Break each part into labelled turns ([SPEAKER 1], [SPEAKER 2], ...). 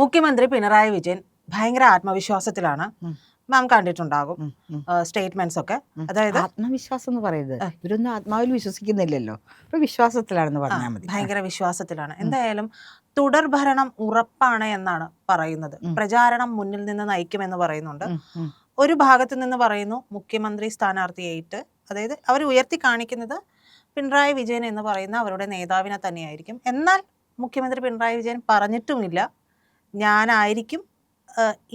[SPEAKER 1] മുഖ്യമന്ത്രി പിണറായി വിജയൻ ഭയങ്കര ആത്മവിശ്വാസത്തിലാണ്. മാം കണ്ടിട്ടുണ്ടാകും. സ്റ്റേറ്റ്മെന്റ്സ് ഒക്കെ അതായത്
[SPEAKER 2] ആത്മവിശ്വാസം എന്ന് പറയുന്നത് ഇവരൊന്നും ആത്മാവിൽ വിശ്വസിക്കുന്നില്ലല്ലോ. അപ്പൊ വിശ്വാസത്തിലാണെന്ന് പറഞ്ഞാൽ മതി.
[SPEAKER 1] ഭയങ്കര വിശ്വാസത്തിലാണ്. എന്തായാലും തുടർ ഭരണം ഉറപ്പാണ് എന്നാണ് പറയുന്നത്. പ്രചാരണം മുന്നിൽ നിന്ന് നയിക്കുമെന്ന് പറയുന്നുണ്ട്. ഒരു ഭാഗത്ത് നിന്ന് പറയുന്നു മുഖ്യമന്ത്രി സ്ഥാനാർത്ഥിയായിട്ട് അതായത് അവർ ഉയർത്തി കാണിക്കുന്നത് പിണറായി വിജയൻ എന്ന് പറയുന്ന അവരുടെ നേതാവിനെ തന്നെയായിരിക്കും. എന്നാൽ മുഖ്യമന്ത്രി പിണറായി വിജയൻ പറഞ്ഞിട്ടുമില്ല. ഞാനായിരിക്കും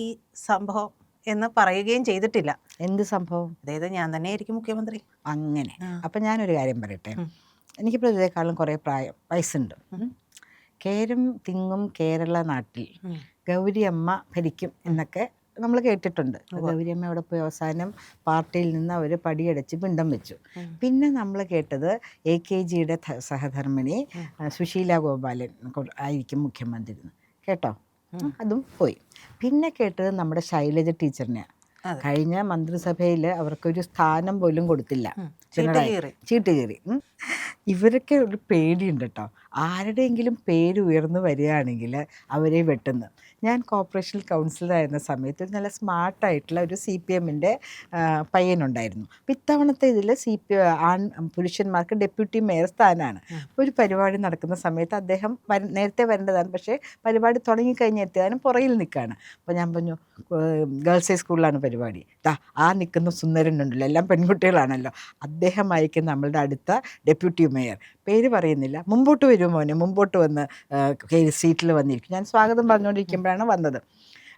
[SPEAKER 1] ഈ സംഭവം എന്ന് പറയുകയും ചെയ്തിട്ടില്ല
[SPEAKER 2] എന്ത് സംഭവം
[SPEAKER 1] അതായത് ഞാൻ തന്നെ ആയിരിക്കും മുഖ്യമന്ത്രി
[SPEAKER 2] അങ്ങനെ. അപ്പം ഞാനൊരു കാര്യം പറയട്ടെ. എനിക്ക് പ്രതിയേക്കാളും കുറേ പ്രായം വയസ്സുണ്ട്. കേരം തിങ്ങും കേരള നാട്ടിൽ. ഗൗരിയമ്മ ഭരിക്കും എന്നൊക്കെ നമ്മൾ കേട്ടിട്ടുണ്ട്. ഗൗരിയമ്മ അവിടെ പോയി അവസാനം പാർട്ടിയിൽ നിന്ന് അവർ പടിയടച്ച് പിണ്ടം വെച്ചു പിന്നെ നമ്മൾ കേട്ടത് എ കെ ജിയുടെ സഹധർമ്മിണി സുശീല ഗോപാലൻ ആയിരിക്കും മുഖ്യമന്ത്രി കേട്ടോ. അതും പോയി. പിന്നെ കേട്ടത് നമ്മുടെ ശൈലജ ടീച്ചറിനെ.
[SPEAKER 1] അതെ.
[SPEAKER 2] കഴിഞ്ഞ മന്ത്രിസഭയിൽ അവർക്കൊരു സ്ഥാനം പോലും കൊടുത്തില്ല.
[SPEAKER 1] ചീട്ട്
[SPEAKER 2] കയറി ഇവരൊക്കെ ഒരു പേടിയുണ്ട് കേട്ടോ. ആരുടെയെങ്കിലും പേര് ഉയർന്നു വരികയാണെങ്കിൽ അവരെ വെട്ടുന്നു. ഞാൻ കോർപ്പറേഷൻ കൗൺസിലറായിരുന്ന സമയത്ത് ഒരു നല്ല സ്മാർട്ടായിട്ടുള്ള ഒരു സി പി എമ്മിന്റെ പയ്യനുണ്ടായിരുന്നു. അപ്പോൾ ഇത്തവണത്തെ ഇതിൽ സി പി ആൺ പുരുഷന്മാർക്ക് ഡെപ്യൂട്ടി മേയർ സ്ഥാനമാണ് ഒരു പരിപാടി നടക്കുന്ന സമയത്ത് അദ്ദേഹം വര- നേരത്തെ വരേണ്ടതാണ്. പക്ഷേ പരിപാടി തുടങ്ങിക്കഴിഞ്ഞ് എത്തിയതാനും പുറയിൽ നിൽക്കുകയാണ്. അപ്പോൾ ഞാൻ പറഞ്ഞു ഗേൾസ് ഹൈ സ്കൂളിലാണ് പരിപാടി. ദാ ആ നിൽക്കുന്ന സുന്ദരനുണ്ടല്ലോ എല്ലാം പെൺകുട്ടികളാണല്ലോ. അദ്ദേഹമായിരിക്കും നമ്മളുടെ അടുത്ത ഡെപ്യൂട്ടി മേയർ. പേര് പറയുന്നില്ല. മുമ്പോട്ട് വരുമോനെ മുമ്പോട്ട് വന്ന് സീറ്റിൽ വന്നിരിക്കും. ഞാൻ സ്വാഗതം പറഞ്ഞുകൊണ്ടിരിക്കുമ്പോഴാണ് വന്നത്.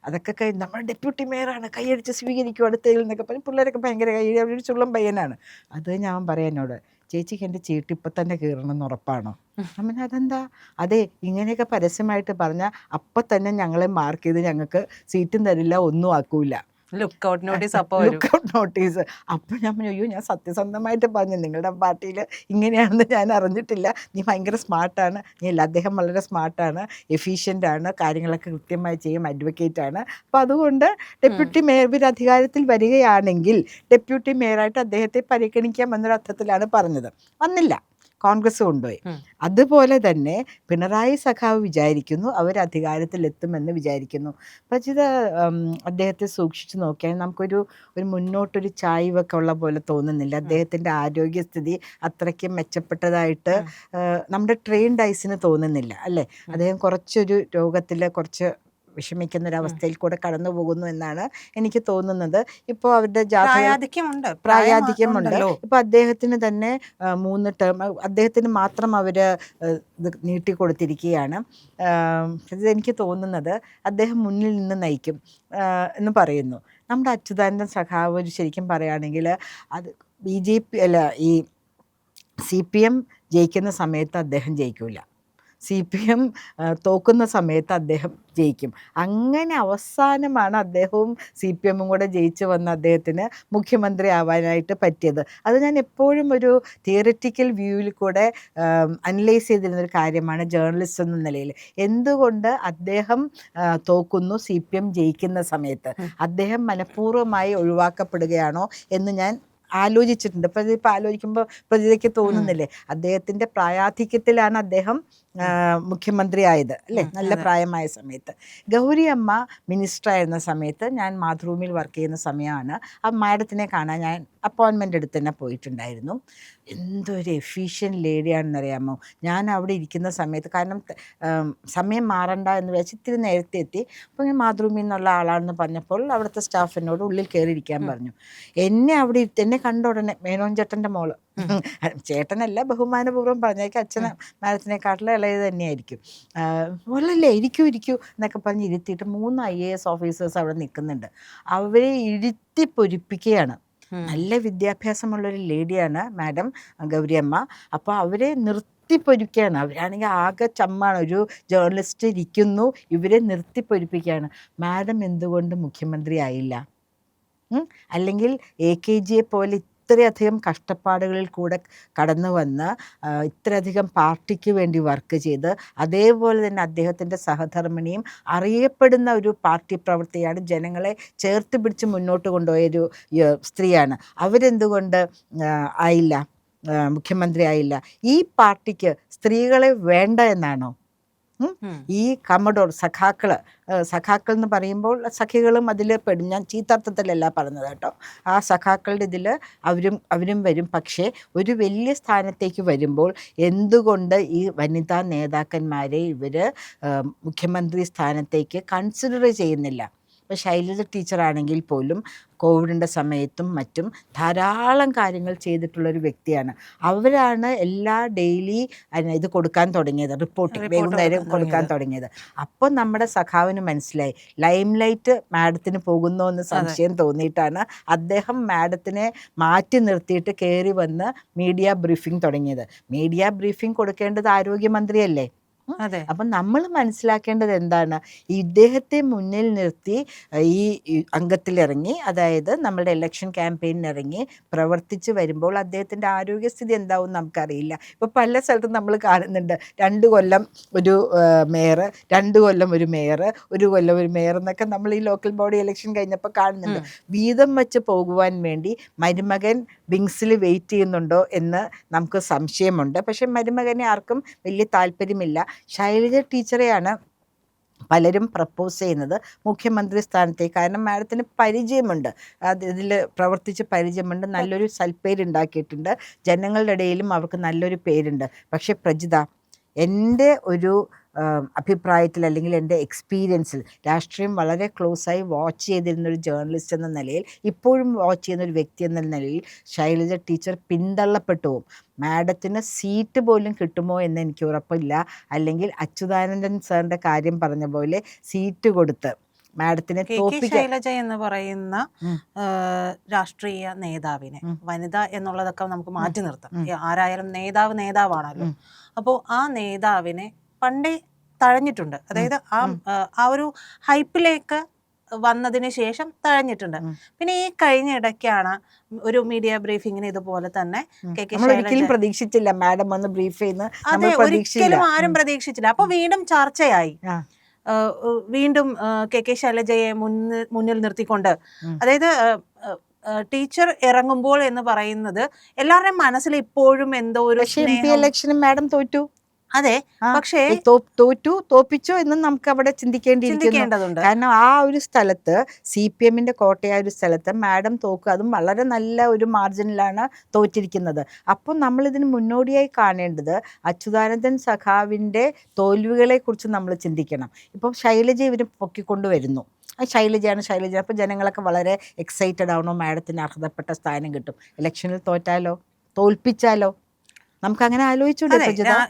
[SPEAKER 2] അതൊക്കെ കഴിഞ്ഞ് നമ്മൾ ഡെപ്യൂട്ടി മേയറാണ് കൈയടിച്ച് സ്വീകരിക്കും അടുത്തതിൽ എന്നൊക്കെ പറഞ്ഞ് പിള്ളേരൊക്കെ ഭയങ്കര കൈയടി അവരൊരു ചുള്ളം പയ്യനാണ്. അത് ഞാൻ പറയാം എന്നോട് ചേച്ചിക്ക് എന്റെ ചീട്ട് ഇപ്പം തന്നെ കീറണം എന്ന് ഉറപ്പാണോ? അമ്മ അതെന്താ? അതെ ഇങ്ങനെയൊക്കെ പരസ്യമായിട്ട് പറഞ്ഞാൽ അപ്പം തന്നെ ഞങ്ങളെ മാർക്ക് ചെയ്ത് ഞങ്ങൾക്ക് സീറ്റും തരില്ല ഒന്നും ആക്കൂല.
[SPEAKER 1] ലുക്ക് ഔട്ട് നോട്ടീസ് അപ്പോൾ
[SPEAKER 2] ലുക്കൗട്ട് നോട്ടീസ് അപ്പോൾ ഞാൻ പറഞ്ഞു അയ്യോ ഞാൻ സത്യസന്ധമായിട്ട് പറഞ്ഞു നിങ്ങളുടെ പാർട്ടിയിൽ ഇങ്ങനെയാണെന്ന് ഞാൻ അറിഞ്ഞിട്ടില്ല. നീ ഭയങ്കര സ്മാർട്ടാണ് നീ അല്ല അദ്ദേഹം വളരെ സ്മാർട്ടാണ് എഫീഷ്യന്റ് ആണ്. കാര്യങ്ങളൊക്കെ കൃത്യമായി ചെയ്യും. അഡ്വക്കേറ്റ് ആണ്. അപ്പോൾ അതുകൊണ്ട് ഡെപ്യൂട്ടി മേയർ ഇവർ അധികാരത്തിൽ വരികയാണെങ്കിൽ ഡെപ്യൂട്ടി മേയറായിട്ട് അദ്ദേഹത്തെ പരിഗണിക്കാം എന്നൊരു അർത്ഥത്തിലാണ് പറഞ്ഞത്. വന്നില്ല. കോൺഗ്രസ് കൊണ്ടുപോയി. അതുപോലെ തന്നെ പിണറായി സഖാവ് വിചാരിക്കുന്നു അവർ അധികാരത്തിലെത്തുമെന്ന് വിചാരിക്കുന്നു. പ്രജിത അദ്ദേഹത്തെ സൂക്ഷിച്ചു നോക്കിയാൽ നമുക്കൊരു ഒരു മുന്നോട്ടൊരു ചായ്വൊക്കെ ഉള്ള പോലെ തോന്നുന്നില്ല. അദ്ദേഹത്തിന്റെ ആരോഗ്യസ്ഥിതി അത്രയ്ക്ക് മെച്ചപ്പെട്ടതായിട്ട് നമ്മുടെ ട്രെയിൻ ഡൈസിന് തോന്നുന്നില്ല അല്ലേ? അദ്ദേഹം കുറച്ചൊരു രോഗത്തിൽ കുറച്ച് വിഷമിക്കുന്ന ഒരു അവസ്ഥയിൽ കൂടെ കടന്നു പോകുന്നു എന്നാണ് എനിക്ക് തോന്നുന്നത്. ഇപ്പോൾ അവരുടെ ജാതക
[SPEAKER 1] പ്രായാധിക്യമുണ്ട്. ഇപ്പോൾ
[SPEAKER 2] ഇപ്പൊ അദ്ദേഹത്തിന് തന്നെ മൂന്ന് ടേം അദ്ദേഹത്തിന് മാത്രം അവർ ഇത് നീട്ടിക്കൊടുത്തിരിക്കുകയാണ്. എനിക്ക് തോന്നുന്നത് അദ്ദേഹം മുന്നിൽ നിന്ന് നയിക്കും എന്ന് പറയുന്നു. നമ്മുടെ അച്യുതാനന്ദൻ സഖാവ് ഒരു ശരിക്കും പറയുകയാണെങ്കിൽ അത് ബി ജെ പി അല്ല ഈ സി പി എം ജയിക്കുന്ന സമയത്ത് അദ്ദേഹം ജയിക്കില്ല സി പി എം തോക്കുന്ന സമയത്ത് അദ്ദേഹം ജയിക്കും. അങ്ങനെ അവസാനമാണ് അദ്ദേഹവും സി പി എമ്മും കൂടെ ജയിച്ചു വന്ന അദ്ദേഹത്തിന് മുഖ്യമന്ത്രി ആവാനായിട്ട് പറ്റിയത്. അത് ഞാൻ എപ്പോഴും ഒരു തിയററ്റിക്കൽ വ്യൂവിൽ കൂടെ അനലൈസ് ചെയ്തിരുന്ന ഒരു കാര്യമാണ് ജേർണലിസ്റ്റ് എന്ന നിലയിൽ. എന്തുകൊണ്ട് അദ്ദേഹം തോക്കുന്നു സി പി എം ജയിക്കുന്ന സമയത്ത്? അദ്ദേഹം മനഃപൂർവമായി ഒഴിവാക്കപ്പെടുകയാണോ എന്ന് ഞാൻ ആലോചിച്ചിട്ടുണ്ട്. ഇപ്പം ഇതിപ്പോൾ ആലോചിക്കുമ്പോൾ പ്രതിതയ്ക്ക് തോന്നുന്നില്ലേ? അദ്ദേഹത്തിന്റെ പ്രായാധിക്യത്തിലാണ് അദ്ദേഹം മുഖ്യമന്ത്രിയായത് മുഖ്യമന്ത്രി ആയത് അല്ലേ? നല്ല പ്രായമായ സമയത്ത്. ഗൗരി അമ്മ മിനിസ്റ്റർ ആയിരുന്ന സമയത്ത് ഞാൻ മാതൃഭൂമിയിൽ വർക്ക് ചെയ്യുന്ന സമയമാണ് ആ മാഡത്തിനെ കാണാൻ ഞാൻ അപ്പോയിൻമെന്റ് എടുത്ത് തന്നെ പോയിട്ടുണ്ടായിരുന്നു. എന്തൊരു എഫീഷ്യൻ ലേഡിയാണെന്നറിയാമോ? ഞാൻ അവിടെ ഇരിക്കുന്ന സമയത്ത് കാരണം സമയം മാറണ്ട എന്ന് വെച്ച് ഇത്തിരി നേരത്തെ എത്തി. അപ്പോൾ ഞാൻ മാതൃഭൂമിയിൽ നിന്നുള്ള ആളാണെന്ന് പറഞ്ഞപ്പോൾ അവിടുത്തെ സ്റ്റാഫിനോട് ഉള്ളിൽ കയറി ഇരിക്കാൻ പറഞ്ഞു. എന്നെ അവിടെ ഇരുത്തി എന്നെ കണ്ട ഉടനെ മേനോൻ ചേട്ടന്റെ മോൾ. ചേട്ടനല്ല ബഹുമാനപൂർവം പറഞ്ഞേക്ക് അച്ഛനെ മാഡത്തിനെക്കാട്ടിലും ഇളയത് തന്നെയായിരിക്കും. മോളല്ലേ ഇരിക്കൂ ഇരിക്കൂ എന്നൊക്കെ പറഞ്ഞ് ഇരുത്തിയിട്ട് മൂന്ന് ഐ എ എസ് ഓഫീസേഴ്സ് അവിടെ നിൽക്കുന്നുണ്ട് അവരെ ഇരുത്തി പൊരിപ്പിക്കുകയാണ്. നല്ല വിദ്യാഭ്യാസമുള്ളൊരു ലേഡിയാണ് മാഡം ഗൗരിയമ്മ. അപ്പോൾ അവരെ നിർത്തിപ്പൊരിക്കുകയാണ് അവരാണെങ്കിൽ ആകെ ചമ്മാണ്. ഒരു ജേർണലിസ്റ്റ് ഇരിക്കുന്നു ഇവരെ നിർത്തിപ്പൊരിപ്പിക്കുകയാണ് മാഡം എന്തുകൊണ്ട് മുഖ്യമന്ത്രി ആയില്ല? അല്ലെങ്കിൽ എ കെ ജിയെ പോലെ ഇത്രയധികം കഷ്ടപ്പാടുകളിൽ കൂടെ കടന്നു വന്ന് ഇത്രയധികം പാർട്ടിക്ക് വേണ്ടി വർക്ക് ചെയ്ത് അതേപോലെ തന്നെ അദ്ദേഹത്തിന്റെ സഹധർമ്മിണിയും അറിയപ്പെടുന്ന ഒരു പാർട്ടി പ്രവർത്തിയാണ് ജനങ്ങളെ ചേർത്ത് പിടിച്ച് മുന്നോട്ട് കൊണ്ടുപോയ ഒരു സ്ത്രീയാണ്. അവരെന്തുകൊണ്ട് ആയില്ല? മുഖ്യമന്ത്രി ആയില്ല? ഈ പാർട്ടിക്ക് സ്ത്രീകളെ വേണ്ട എന്നാണോ. ഈ കമഡോർ സഖാക്കൾ സഖാക്കൾ എന്ന് പറയുമ്പോൾ സഖികളും അതിൽ പെടും. ഞാൻ ചീത്തർത്ഥത്തിലല്ല പറഞ്ഞത് കേട്ടോ. ആ സഖാക്കളുടെ ഇതിൽ അവരും അവരും വരും. പക്ഷേ ഒരു വലിയ സ്ഥാനത്തേക്ക് വരുമ്പോൾ എന്തുകൊണ്ട് ഈ വനിതാ നേതാക്കന്മാരെ ഇവർ മുഖ്യമന്ത്രി സ്ഥാനത്തേക്ക് കൺസിഡർ ചെയ്യുന്നില്ല? ഇപ്പോൾ ശൈലജ ടീച്ചറാണെങ്കിൽ പോലും കോവിഡിന്റെ സമയത്തും മറ്റും ധാരാളം കാര്യങ്ങൾ ചെയ്തിട്ടുള്ളൊരു വ്യക്തിയാണ്. അവരാണ് എല്ലാ ഡെയിലി ഇത് കൊടുക്കാൻ തുടങ്ങിയത് റിപ്പോർട്ട് വൈകുന്നേരം
[SPEAKER 1] കൊടുക്കാൻ
[SPEAKER 2] തുടങ്ങിയത്. അപ്പോൾ നമ്മുടെ സഖാവിന് മനസ്സിലായി ലൈം ലൈറ്റ് മാഡത്തിന് പോകുന്നോ എന്ന് സംശയം തോന്നിയിട്ടാണ് അദ്ദേഹം മാഡത്തിനെ മാറ്റി നിർത്തിയിട്ട് കയറി വന്ന് മീഡിയ ബ്രീഫിംഗ് തുടങ്ങിയത്. മീഡിയ ബ്രീഫിംഗ് കൊടുക്കേണ്ടത് ആരോഗ്യമന്ത്രിയല്ലേ? അപ്പം നമ്മൾ മനസ്സിലാക്കേണ്ടത് എന്താണ്? ഈ ഇദ്ദേഹത്തെ മുന്നിൽ നിർത്തി ഈ ഈ അംഗത്തിലിറങ്ങി അതായത് നമ്മുടെ ഇലക്ഷൻ ക്യാമ്പയിനിറങ്ങി പ്രവർത്തിച്ച് വരുമ്പോൾ അദ്ദേഹത്തിന്റെ ആരോഗ്യസ്ഥിതി എന്താവും നമുക്കറിയില്ല. ഇപ്പൊ പല സ്ഥലത്തും നമ്മൾ കാണുന്നുണ്ട്. രണ്ട് കൊല്ലം ഒരു മേയർ രണ്ട് കൊല്ലം ഒരു മേയർ ഒരു കൊല്ലം ഒരു മേയർ എന്നൊക്കെ നമ്മൾ ഈ ലോക്കൽ ബോഡി ഇലക്ഷൻ കഴിഞ്ഞപ്പോൾ കാണുന്നുണ്ട്. വീതം വെച്ച് പോകുവാൻ വേണ്ടി മരുമകൻ വിങ്സിൽ വെയിറ്റ് ചെയ്യുന്നുണ്ടോ എന്ന് നമുക്ക് സംശയമുണ്ട്. പക്ഷെ മരുമകനെ ആർക്കും വലിയ താല്പര്യമില്ല. ശൈലജ ടീച്ചറെയാണ് പലരും പ്രപ്പോസ് ചെയ്യുന്നത്. മുഖ്യമന്ത്രി സ്ഥാനത്തേക്ക്. കാരണം മാഡത്തിന് പരിചയമുണ്ട്. അത് ഇതിൽ പ്രവർത്തിച്ച് പരിചയമുണ്ട്. നല്ലൊരു സൽപ്പേരുണ്ടാക്കിയിട്ടുണ്ട് ജനങ്ങളുടെ ഇടയിലും അവർക്ക് നല്ലൊരു പേരുണ്ട്. പക്ഷേ പ്രജിത എന്റെ ഒരു അഭിപ്രായത്തിൽ അല്ലെങ്കിൽ എന്റെ എക്സ്പീരിയൻസിൽ രാഷ്ട്രീയം വളരെ ക്ലോസായി വാച്ച് ചെയ്തിരുന്ന ഒരു ജേർണലിസ്റ്റ് എന്ന നിലയിൽ ഇപ്പോഴും വാച്ച് ചെയ്യുന്ന ഒരു വ്യക്തി എന്ന നിലയിൽ ശൈലജ ടീച്ചർ പിന്തള്ളപ്പെട്ടു പോകും മാഡത്തിന് സീറ്റ് പോലും കിട്ടുമോ എന്ന് എനിക്ക് ഉറപ്പില്ല. അല്ലെങ്കിൽ അച്യുതാനന്ദൻ സാറിന്റെ കാര്യം പറഞ്ഞ പോലെ സീറ്റ് കൊടുത്ത് മാഡത്തിനെ
[SPEAKER 1] ശൈലജ എന്ന് പറയുന്ന രാഷ്ട്രീയ നേതാവിനെ വനിത എന്നുള്ളതൊക്കെ നമുക്ക് മാറ്റി നിർത്താം. ആരായാലും നേതാവ് നേതാവാണല്ലോ. അപ്പോൾ ആ നേതാവിനെ പണ്ടേ തഴഞ്ഞിട്ടുണ്ട്. അതായത് ആ ആ, ഒരു ഹൈപ്പിലേക്ക് വന്നതിന് ശേഷം തഴഞ്ഞിട്ടുണ്ട്. പിന്നെ ഈ കഴിഞ്ഞ ഇടയ്ക്കാണ് ഒരു മീഡിയ ബ്രീഫിങ്ങിന് ഇതുപോലെ തന്നെ
[SPEAKER 2] ഒരിക്കലും പ്രതീക്ഷിച്ചില്ല മാഡം വന്ന് ബ്രീഫ് ചെയ്യുന്ന.
[SPEAKER 1] അതെ ഒരിക്കലും ആരും പ്രതീക്ഷിച്ചില്ല. അപ്പൊ വീണ്ടും ചർച്ചയായി. വീണ്ടും കെ കെ ശൈലജയെ മുന്നിൽ മുന്നിൽ നിർത്തിക്കൊണ്ട്. അതായത് ടീച്ചർ ഇറങ്ങുമ്പോൾ എന്ന് പറയുന്നത് എല്ലാവരുടെയും മനസ്സിൽ ഇപ്പോഴും എന്തോ ഒരു
[SPEAKER 2] പക്ഷെ എം പി
[SPEAKER 1] സ്നേഹം
[SPEAKER 2] ഇലക്ഷന് മാഡം തോറ്റു.
[SPEAKER 1] അതെ പക്ഷേ
[SPEAKER 2] തോറ്റു തോപ്പിച്ചോ എന്നും നമുക്ക് അവിടെ
[SPEAKER 1] ചിന്തിക്കേണ്ടിയിരിക്കുന്നുണ്ട്
[SPEAKER 2] കാരണം ആ ഒരു സ്ഥലത്ത് സി പി എമ്മിന്റെ കോട്ടയായ ഒരു സ്ഥലത്ത് മാഡം തോക്കുക അതും വളരെ നല്ല ഒരു മാർജിനിലാണ് തോറ്റിരിക്കുന്നത്. അപ്പം നമ്മൾ ഇതിന് മുന്നോടിയായി കാണേണ്ടത് അച്യുതാനന്ദൻ സഖാവിന്റെ തോൽവികളെ കുറിച്ച് നമ്മൾ ചിന്തിക്കണം. ഇപ്പം ശൈലജ ഇവർ പൊക്കിക്കൊണ്ടുവരുന്നു. ആ ശൈലജയാണ് ശൈലജ. അപ്പം ജനങ്ങളൊക്കെ വളരെ എക്സൈറ്റഡ് ആവണോ. മാഡത്തിന് അർഹതപ്പെട്ട സ്ഥാനം കിട്ടും. ഇലക്ഷനിൽ തോറ്റാലോ? തോൽപ്പിച്ചാലോ? നമുക്ക് അങ്ങനെ ആലോചിച്ചൂടെ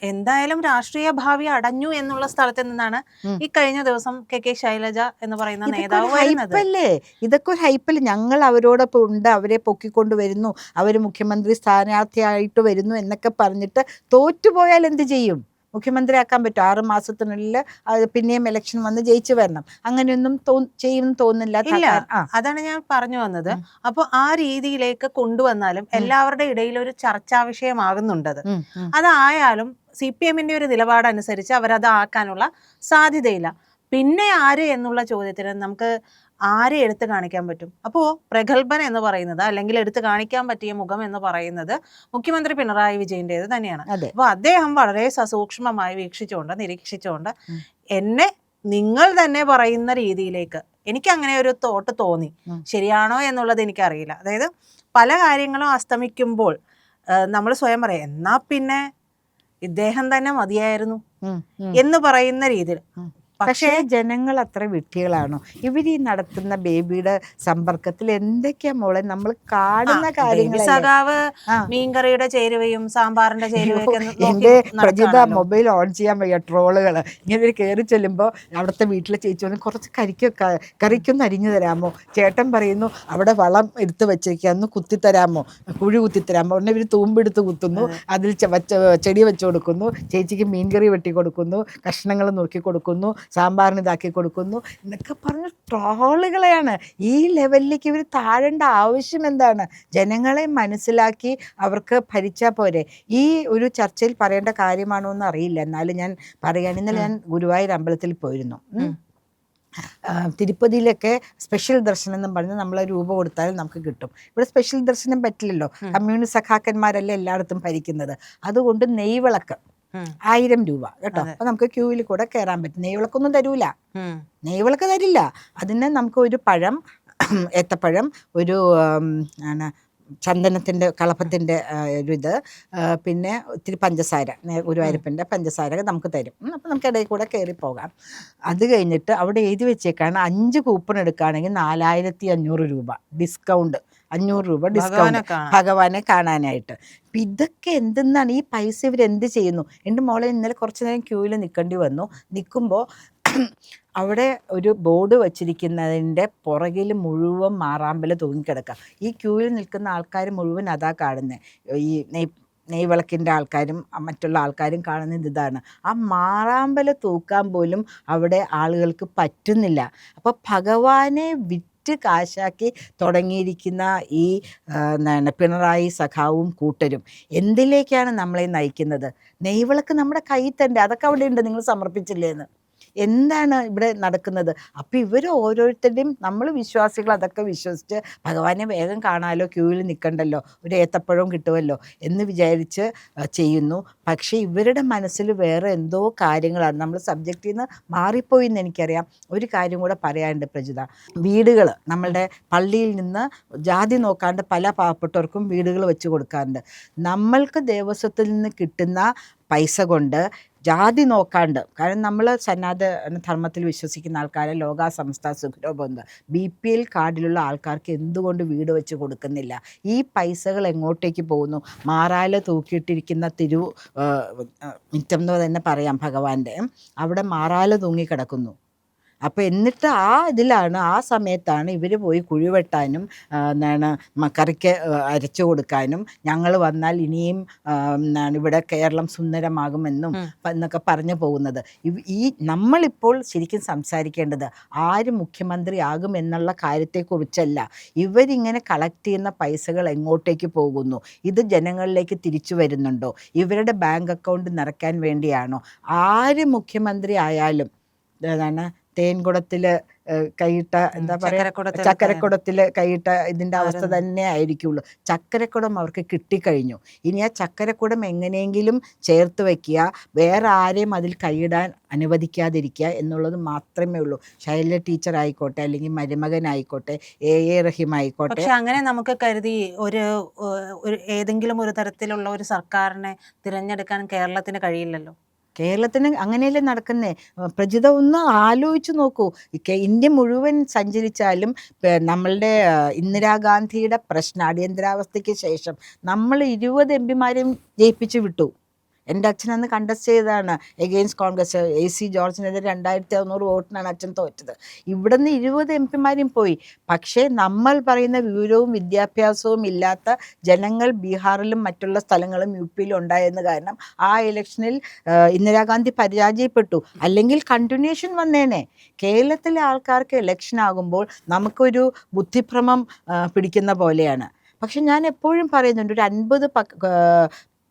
[SPEAKER 1] എന്തായാലും രാഷ്ട്രീയ ഭാവി അടഞ്ഞു എന്നുള്ള സ്ഥലത്ത് നിന്നാണ് ഈ കഴിഞ്ഞ ദിവസം കെ കെ ശൈലജ എന്ന് പറയുന്ന നേതാവ്
[SPEAKER 2] ഹൈപ്പല്ലേ? ഇതൊക്കെ ഒരു ഹൈപ്പല്ലേ ഞങ്ങൾ അവരോടൊപ്പം ഉണ്ട് അവരെ പൊക്കിക്കൊണ്ട് വരുന്നു അവർ മുഖ്യമന്ത്രി സ്ഥാനാർത്ഥിയായിട്ട് വരുന്നു എന്നൊക്കെ പറഞ്ഞിട്ട് തോറ്റുപോയാൽ എന്ത് ചെയ്യും? മുഖ്യമന്ത്രി ആക്കാൻ പറ്റും. ആറ് മാസത്തിനുള്ളിൽ പിന്നെയും ഇലക്ഷൻ വന്ന് ജയിച്ചു വരണം. അങ്ങനെയൊന്നും ചെയ്യും ചെയ്യുമെന്ന് തോന്നുന്നില്ല
[SPEAKER 1] ഇല്ല. അതാണ് ഞാൻ പറഞ്ഞു വന്നത്.
[SPEAKER 2] അപ്പോൾ
[SPEAKER 1] അപ്പൊ ആ രീതിയിലേക്ക് കൊണ്ടുവന്നാലും എല്ലാവരുടെ ഇടയിൽ ഒരു ചർച്ചാ വിഷയമാകുന്നുണ്ടത്. അതായാലും സി പി എമ്മിന്റെ ഒരു നിലപാടനുസരിച്ച് അവരത് ആക്കാനുള്ള സാധ്യതയില്ല. പിന്നെ ആര് എന്നുള്ള ചോദ്യത്തിന് നമുക്ക് ആരെ എടുത്തു കാണിക്കാൻ പറ്റും? അപ്പോൾ പ്രഗത്ഭൻ എന്ന് പറയുന്നത് അല്ലെങ്കിൽ എടുത്തു കാണിക്കാൻ പറ്റിയ മുഖം എന്ന് പറയുന്നത് മുഖ്യമന്ത്രി പിണറായി വിജയന്റേത് തന്നെയാണ്. അപ്പോൾ അദ്ദേഹം വളരെ സസൂക്ഷ്മമായി വീക്ഷിച്ചുകൊണ്ട് നിരീക്ഷിച്ചുകൊണ്ട്. എന്നെ നിങ്ങൾ തന്നെ പറയുന്ന രീതിയിലേക്ക് എനിക്ക് അങ്ങനെ ഒരു തോട്ട് തോന്നി. ശരിയാണോ എന്നുള്ളത് എനിക്കറിയില്ല. അതായത് പല കാര്യങ്ങളും അസ്തമിക്കുമ്പോൾ നമ്മൾ സ്വയം പറയാം എന്നാ പിന്നെ ഇദ്ദേഹം തന്നെ മതിയായിരുന്നു. എന്ന് പറയുന്ന രീതിയിൽ. പക്ഷേ
[SPEAKER 2] ജനങ്ങൾ അത്ര വിട്ടികളാണോ ഇവർ ഈ നടത്തുന്ന ബേബിയുടെ സമ്പർക്കത്തിൽ എന്തൊക്കെയാ മോളെ? നമ്മൾ കാണുന്ന കാര്യങ്ങൾ
[SPEAKER 1] സഖാവ് മീൻകറിയുടെ ചേരുവയും സാമ്പാറിന്റെ ചേരുവയും
[SPEAKER 2] എന്റെ പ്രജിത മൊബൈൽ ഓൺ ചെയ്യാൻ വയ്യ ട്രോളുകൾ ഇങ്ങനെ കയറി ചെല്ലുമ്പോൾ അവിടുത്തെ വീട്ടിലെ ചേച്ചി വന്ന് കുറച്ച് കരിക്കൊക്കെ കറിക്കൊന്ന് അരിഞ്ഞു തരാമോ? ചേട്ടൻ പറയുന്നു അവിടെ വളം എടുത്ത് വെച്ചേക്കുക കുത്തി തരാമോ? കുഴി കുത്തി കുത്തിത്തരാമോ ഉടനെ ഇവർ തൂമ്പെടുത്ത് കുത്തുന്നു അതിൽ ചെടി വെച്ച് കൊടുക്കുന്നു ചേച്ചിക്ക് മീൻകറി വെട്ടി കൊടുക്കുന്നു കഷ്ണങ്ങൾ നുറുക്കി കൊടുക്കുന്നു സാമ്പാറിന് ഇതാക്കി കൊടുക്കുന്നു എന്നൊക്കെ പറഞ്ഞ് ട്രോളുകളെയാണ്. ഈ ലെവലിലേക്ക് ഇവർ താഴേണ്ട ആവശ്യം എന്താണ്? ജനങ്ങളെ മനസ്സിലാക്കി അവർക്ക് ഭരിച്ചാൽ പോരെ. ഈ ഒരു ചർച്ചയിൽ പറയേണ്ട കാര്യമാണോ എന്ന് അറിയില്ല എന്നാലും ഞാൻ പറയുകയാണ്. ഇന്നലെ ഞാൻ ഗുരുവായൂർ അമ്പലത്തിൽ പോയിരുന്നു. തിരുപ്പതിയിലൊക്കെ സ്പെഷ്യൽ ദർശനം എന്നും പറഞ്ഞ് നമ്മൾ രൂപ കൊടുത്താൽ നമുക്ക് കിട്ടും. ഇവിടെ സ്പെഷ്യൽ ദർശനം പറ്റില്ലല്ലോ. കമ്മ്യൂണിസ്റ്റ് സഖാക്കന്മാരല്ലേ എല്ലായിടത്തും ഭരിക്കുന്നത്. അതുകൊണ്ട് നെയ്വിളക്ക്. ആയിരം രൂപ. കേട്ടോ. അപ്പൊ നമുക്ക് ക്യൂവിൽ കൂടെ കയറാൻ പറ്റും. നെയ്വിളക്കൊന്നും തരൂല. നെയ്വിളക്ക് തരില്ല. അതിന് നമുക്ക് ഒരു പഴം ഏത്തപ്പഴം ഒരു ചന്ദനത്തിന്റെ കളഭത്തിന്റെ ഒരു ഇത് പിന്നെ ഇത്തിരി പഞ്ചസാര ഗുരുവായൂരപ്പന്റെ പഞ്ചസാര നമുക്ക് തരും. അപ്പോൾ അപ്പം നമുക്ക് ഇടയിൽ കൂടെ കയറി പോകാം. അത് കഴിഞ്ഞിട്ട് അവിടെ എഴുതി വെച്ചേക്കാണ് അഞ്ച് കൂപ്പൺ എടുക്കുകയാണെങ്കിൽ നാലായിരത്തി അഞ്ഞൂറ് രൂപ ഡിസ്കൗണ്ട്. അഞ്ഞൂറ് രൂപ ഡിസ്കൗണ്ട്
[SPEAKER 1] ഭഗവാനെ
[SPEAKER 2] കാണാനായിട്ട്. അപ്പം ഇതൊക്കെ എന്തെന്നാണ് ഈ പൈസ ഇവരെന്ത് ചെയ്യുന്നു? എന്റെ മോളെ ഇന്നലെ കുറച്ച് നേരം ക്യൂവിൽ നിൽക്കേണ്ടി വന്നു. നിൽക്കുമ്പോൾ അവിടെ ഒരു ബോർഡ് വച്ചിരിക്കുന്നതിന്റെ പുറകിൽ മുഴുവൻ മാറാമ്പല തൂങ്ങിക്കിടക്കുക ഈ ക്യൂവിൽ നിൽക്കുന്ന ആൾക്കാർ മുഴുവൻ അതാ കാണുന്നത് ഈ നെയ് നെയ്വിളക്കിന്റെ ആൾക്കാരും മറ്റുള്ള ആൾക്കാരും കാണുന്നത് ഇതാണ്. ആ മാറാമ്പല തൂക്കാൻ പോലും അവിടെ ആളുകൾക്ക് പറ്റുന്നില്ല. അപ്പോൾ ഭഗവാനെ വിറ്റ് കാശാക്കി തുടങ്ങിയിരിക്കുന്ന ഈ എന്താണ് പിണറായി സഖാവും കൂട്ടരും എന്തിലേക്കാണ് നമ്മളെ നയിക്കുന്നത്? നെയ്വിളക്ക് നമ്മുടെ കയ്യിൽ തന്നെ അതൊക്കെ അവിടെ ഉണ്ട് നിങ്ങൾ സമർപ്പിച്ചില്ലേന്ന്. എന്താണ് ഇവിടെ നടക്കുന്നത്? അപ്പം ഇവർ ഓരോരുത്തരുടെയും നമ്മൾ വിശ്വാസികൾ അതൊക്കെ വിശ്വസിച്ച് ഭഗവാനെ വേഗം കാണാലോ ക്യൂവിൽ നിൽക്കണ്ടല്ലോ ഒരു ഏത്തപ്പഴവും കിട്ടുമല്ലോ എന്ന് വിചാരിച്ച് ചെയ്യുന്നു. പക്ഷേ ഇവരുടെ മനസ്സിൽ വേറെ എന്തോ കാര്യങ്ങളാണ്. നമ്മൾ സബ്ജക്റ്റിൽ നിന്ന് മാറിപ്പോയി എന്ന് എനിക്കറിയാം. ഒരു കാര്യം കൂടെ പറയാനുണ്ട് പ്രജിത. വീടുകൾ നമ്മളുടെ പള്ളിയിൽ നിന്ന് ജാതി നോക്കാണ്ട് പല പാവപ്പെട്ടവർക്കും വീടുകൾ വെച്ച് കൊടുക്കാറുണ്ട്. നമ്മൾക്ക് ദേവസ്വത്തിൽ നിന്ന് കിട്ടുന്ന പൈസ കൊണ്ട് ജാതി നോക്കാണ്ട് കാരണം നമ്മൾ സന്നാത ധർമ്മത്തിൽ വിശ്വസിക്കുന്ന ആൾക്കാരെ ലോക സംസ്ഥ സുഖരോബന്ധ ബി പി എൽ കാർഡിലുള്ള ആൾക്കാർക്ക് എന്തുകൊണ്ട് വീട് വെച്ച് കൊടുക്കുന്നില്ല? ഈ പൈസകൾ എങ്ങോട്ടേക്ക് പോകുന്നു? മാറാല തൂക്കിയിട്ടിരിക്കുന്ന തിരു മിറ്റം എന്ന് തന്നെ പറയാം ഭഗവാന്റെ. അവിടെ മാറാല തൂങ്ങിക്കിടക്കുന്നു. അപ്പോൾ എന്നിട്ട് ആ ഇതിലാണ് ആ സമയത്താണ് ഇവർ പോയി കുഴിവെട്ടാനും എന്താണ് കറിക്ക് അരച്ചു കൊടുക്കാനും ഞങ്ങൾ വന്നാൽ ഇനിയും എന്താണ് ഇവിടെ കേരളം സുന്ദരമാകുമെന്നും എന്നൊക്കെ പറഞ്ഞു പോകുന്നത്. ഈ നമ്മളിപ്പോൾ ശരിക്കും സംസാരിക്കേണ്ടത് ആര് മുഖ്യമന്ത്രി ആകും എന്നുള്ള കാര്യത്തെക്കുറിച്ചല്ല. ഇവരിങ്ങനെ കളക്ട് ചെയ്യുന്ന പൈസകൾ എങ്ങോട്ടേക്ക് പോകുന്നു? ഇത് ജനങ്ങളിലേക്ക് തിരിച്ചു വരുന്നുണ്ടോ? ഇവരുടെ ബാങ്ക് അക്കൗണ്ട് നിറയ്ക്കാൻ വേണ്ടിയാണോ? ആര് മുഖ്യമന്ത്രി ആയാലും ഏതാണ് തേൻകുടത്തിൽ കൈയിട്ട എന്താ പറയുക
[SPEAKER 1] ചക്കരക്കുടത്തിൽ
[SPEAKER 2] ചക്കരക്കുടത്തിൽ കൈയിട്ട ഇതിന്റെ അവസ്ഥ തന്നെ ആയിരിക്കുള്ളൂ. ചക്കരക്കുടം അവർക്ക് കിട്ടിക്കഴിഞ്ഞു. ഇനി ആ ചക്കരക്കുടം എങ്ങനെയെങ്കിലും ചേർത്ത് വയ്ക്കുക വേറെ ആരെയും അതിൽ കൈയിടാൻ അനുവദിക്കാതിരിക്കുക എന്നുള്ളത് മാത്രമേ ഉള്ളൂ. ശൈല ടീച്ചർ ആയിക്കോട്ടെ അല്ലെങ്കിൽ മരുമകനായിക്കോട്ടെ എ എ റഹീം ആയിക്കോട്ടെ.
[SPEAKER 1] പക്ഷെ അങ്ങനെ നമുക്ക് കരുതി ഒരു ഏതെങ്കിലും ഒരു തരത്തിലുള്ള ഒരു സർക്കാരിനെ തിരഞ്ഞെടുക്കാൻ കേരളത്തിന് കഴിയില്ലല്ലോ.
[SPEAKER 2] കേരളത്തിന് അങ്ങനെയല്ലേ നടക്കുന്നേ? പ്രജിത ഒന്ന് ആലോചിച്ച് നോക്കൂ. ഇന്ത്യ മുഴുവൻ സഞ്ചരിച്ചാലും നമ്മളുടെ ഇന്ദിരാഗാന്ധിയുടെ പ്രശ്നം അടിയന്തരാവസ്ഥയ്ക്ക് ശേഷം നമ്മൾ ഇരുപത് എം പിമാരെയും ജയിപ്പിച്ചു വിട്ടു. എന്റെ അച്ഛൻ അന്ന് കണ്ടസ്റ്റ് ചെയ്തതാണ് എഗെയിൻസ്റ്റ് കോൺഗ്രസ് എ സി ജോർജിനെതിരെ രണ്ടായിരത്തി അറുന്നൂറ് വോട്ടിനാണ് അച്ഛൻ തോറ്റത്. ഇവിടെ നിന്ന് ഇരുപത് എം പിമാരും പോയി. പക്ഷേ നമ്മൾ പറയുന്ന വിവരവും വിദ്യാഭ്യാസവും ഇല്ലാത്ത ജനങ്ങൾ ബീഹാറിലും മറ്റുള്ള സ്ഥലങ്ങളും യു പിയിലും ഉണ്ടായെന്ന് കാരണം ആ ഇലക്ഷനിൽ ഇന്ദിരാഗാന്ധി പരാജയപ്പെട്ടു. അല്ലെങ്കിൽ കണ്ടിന്യൂഷൻ വന്നേനെ. കേരളത്തിലെ ആൾക്കാർക്ക് ഇലക്ഷൻ ആകുമ്പോൾ നമുക്കൊരു ബുദ്ധിഭ്രമം പിടിക്കുന്ന പോലെയാണ്. പക്ഷെ ഞാൻ എപ്പോഴും പറയുന്നുണ്ട് ഒരു അൻപത്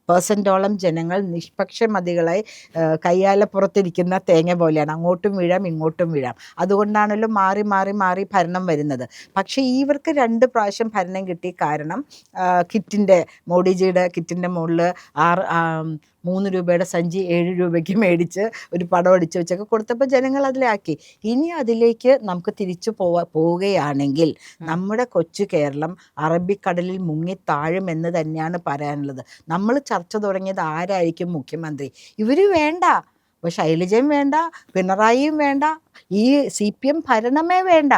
[SPEAKER 2] പേഴ്സന്റോളം ജനങ്ങൾ നിഷ്പക്ഷമതികളായി കയ്യാലപ്പുറത്തിരിക്കുന്ന തേങ്ങ പോലെയാണ്. അങ്ങോട്ടും വീഴാം ഇങ്ങോട്ടും വീഴാം. അതുകൊണ്ടാണല്ലോ മാറി മാറി മാറി ഭരണം വരുന്നത്. പക്ഷേ ഇവർക്ക് രണ്ട് പ്രാവശ്യം ഭരണം കിട്ടി കാരണം കിറ്റിന്റെ മോഡിജിയുടെ കിറ്റിന്റെ മുകളിൽ ആറ് മൂന്ന് രൂപയുടെ സഞ്ചി ഏഴ് രൂപയ്ക്ക് മേടിച്ച് ഒരു പടം അടിച്ചു വെച്ചൊക്കെ കൊടുത്തപ്പോൾ ജനങ്ങൾ അതിലാക്കി. ഇനി അതിലേക്ക് നമുക്ക് തിരിച്ചു പോവാ പോവുകയാണെങ്കിൽ നമ്മുടെ കൊച്ചു കേരളം അറബിക്കടലിൽ മുങ്ങി താഴും എന്ന് തന്നെയാണ് പറയാനുള്ളത്. നമ്മൾ ചർച്ച തുടങ്ങിയത് ആരായിരിക്കും മുഖ്യമന്ത്രി? ഇവർ വേണ്ട. അപ്പോൾ ശൈലജയും വേണ്ട പിണറായിയും വേണ്ട ഈ സി പി എം ഭരണമേ വേണ്ട.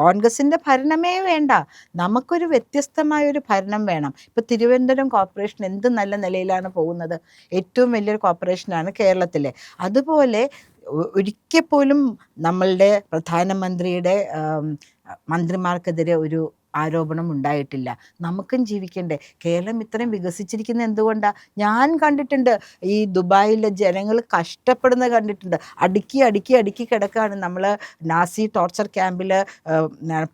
[SPEAKER 2] കോൺഗ്രസിന്റെ ഭരണമേ വേണ്ട. നമുക്കൊരു വ്യത്യസ്തമായ ഒരു ഭരണം വേണം. ഇപ്പോൾ തിരുവനന്തപുരം കോർപ്പറേഷൻ എന്ത് നല്ല നിലയിലാണ് പോകുന്നത്? ഏറ്റവും വലിയൊരു കോർപ്പറേഷനാണ് കേരളത്തിലെ. അതുപോലെ ഒരിക്കൽ പോലും നമ്മളുടെ പ്രധാനമന്ത്രിയുടെ മന്ത്രിമാർക്കെതിരെ ഒരു ആരോപണം ഉണ്ടായിട്ടില്ല. നമുക്കും ജീവിക്കണ്ടേ. കേരളം ഇത്രയും വികസിച്ചിരിക്കുന്നത് എന്തുകൊണ്ടാണ് ഞാൻ കണ്ടിട്ടുണ്ട്. ഈ ദുബായിലെ ജനങ്ങൾ കഷ്ടപ്പെടുന്നത് കണ്ടിട്ടുണ്ട്. അടുക്കി അടുക്കി അടുക്കി കിടക്കുകയാണ് നമ്മൾ നാസി ടോർച്ചർ ക്യാമ്പിൽ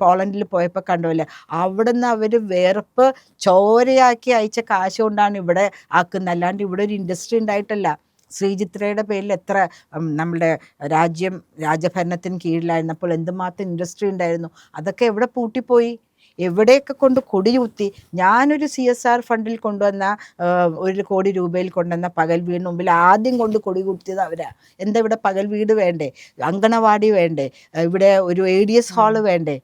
[SPEAKER 2] പോളണ്ടിൽ പോയപ്പോൾ കണ്ടുപോലെ അവിടെ നിന്ന് അവർ വേർപ്പ് ചോരയാക്കി അയച്ച കാശ് കൊണ്ടാണ് ഇവിടെ ആക്കുന്നത്. അല്ലാണ്ട് ഇവിടെ ഒരു ഇൻഡസ്ട്രി ഉണ്ടായിട്ടല്ല. ശ്രീചിത്രയുടെ പേരിൽ എത്ര നമ്മുടെ രാജ്യം രാജഭരണത്തിന് കീഴിലായിരുന്നപ്പോൾ എന്തുമാത്രം ഇൻഡസ്ട്രി ഉണ്ടായിരുന്നു? അതൊക്കെ എവിടെ പൂട്ടിപ്പോയി? എവിടെയൊക്കെ കൊണ്ട് കൊടിയൂത്തി ഞാനൊരു സി എസ് ആർ ഫണ്ടിൽ കൊണ്ടുവന്ന ഒരു കോടി രൂപയിൽ കൊണ്ടുവന്ന പകൽ വീടിന് മുമ്പിൽ ആദ്യം കൊണ്ട് കൊടി കുത്തിയത് അവരാ. എന്താ ഇവിടെ പകൽ വീട് വേണ്ടേ? അങ്കണവാടി വേണ്ടേ? ഇവിടെ ഒരു എ ഡി എസ് ഹാൾ വേണ്ടേ.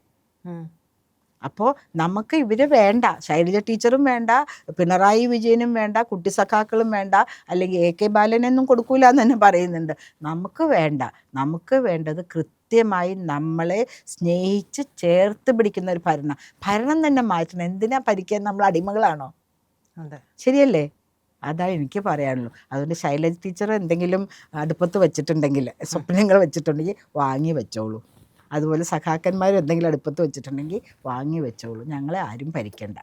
[SPEAKER 2] അപ്പോൾ നമുക്ക് ഇവരെ വേണ്ട ശൈലജ ടീച്ചറും വേണ്ട പിണറായി വിജയനും വേണ്ട കുട്ടി സഖാക്കളും വേണ്ട അല്ലെങ്കിൽ എ കെ ബാലനൊന്നും കൊടുക്കൂല എന്ന് തന്നെ പറയുന്നുണ്ട്. നമുക്ക് വേണ്ട നമുക്ക് വേണ്ടത് കൃത്യമായി നമ്മളെ സ്നേഹിച്ച് ചേർത്ത് പിടിക്കുന്ന ഒരു ഭരണം. ഭരണം തന്നെ മാറ്റണം. എന്തിനാ ഭരിക്കാൻ നമ്മൾ അടിമകളാണോ?
[SPEAKER 1] അതെ.
[SPEAKER 2] ശരിയല്ലേ? അതാ എനിക്ക് പറയാനുള്ളൂ. അതുകൊണ്ട് ശൈലജ ടീച്ചർ എന്തെങ്കിലും അടുപ്പത്ത് വെച്ചിട്ടുണ്ടെങ്കിൽ സ്വപ്നങ്ങൾ വെച്ചിട്ടുണ്ടെങ്കിൽ വാങ്ങി വെച്ചോളൂ. അതുപോലെ സഖാക്കന്മാർ എന്തെങ്കിലും അടുപ്പത്ത് വെച്ചിട്ടുണ്ടെങ്കിൽ വാങ്ങി വെച്ചോളൂ. ഞങ്ങളെ ആരും ഭരിക്കണ്ട.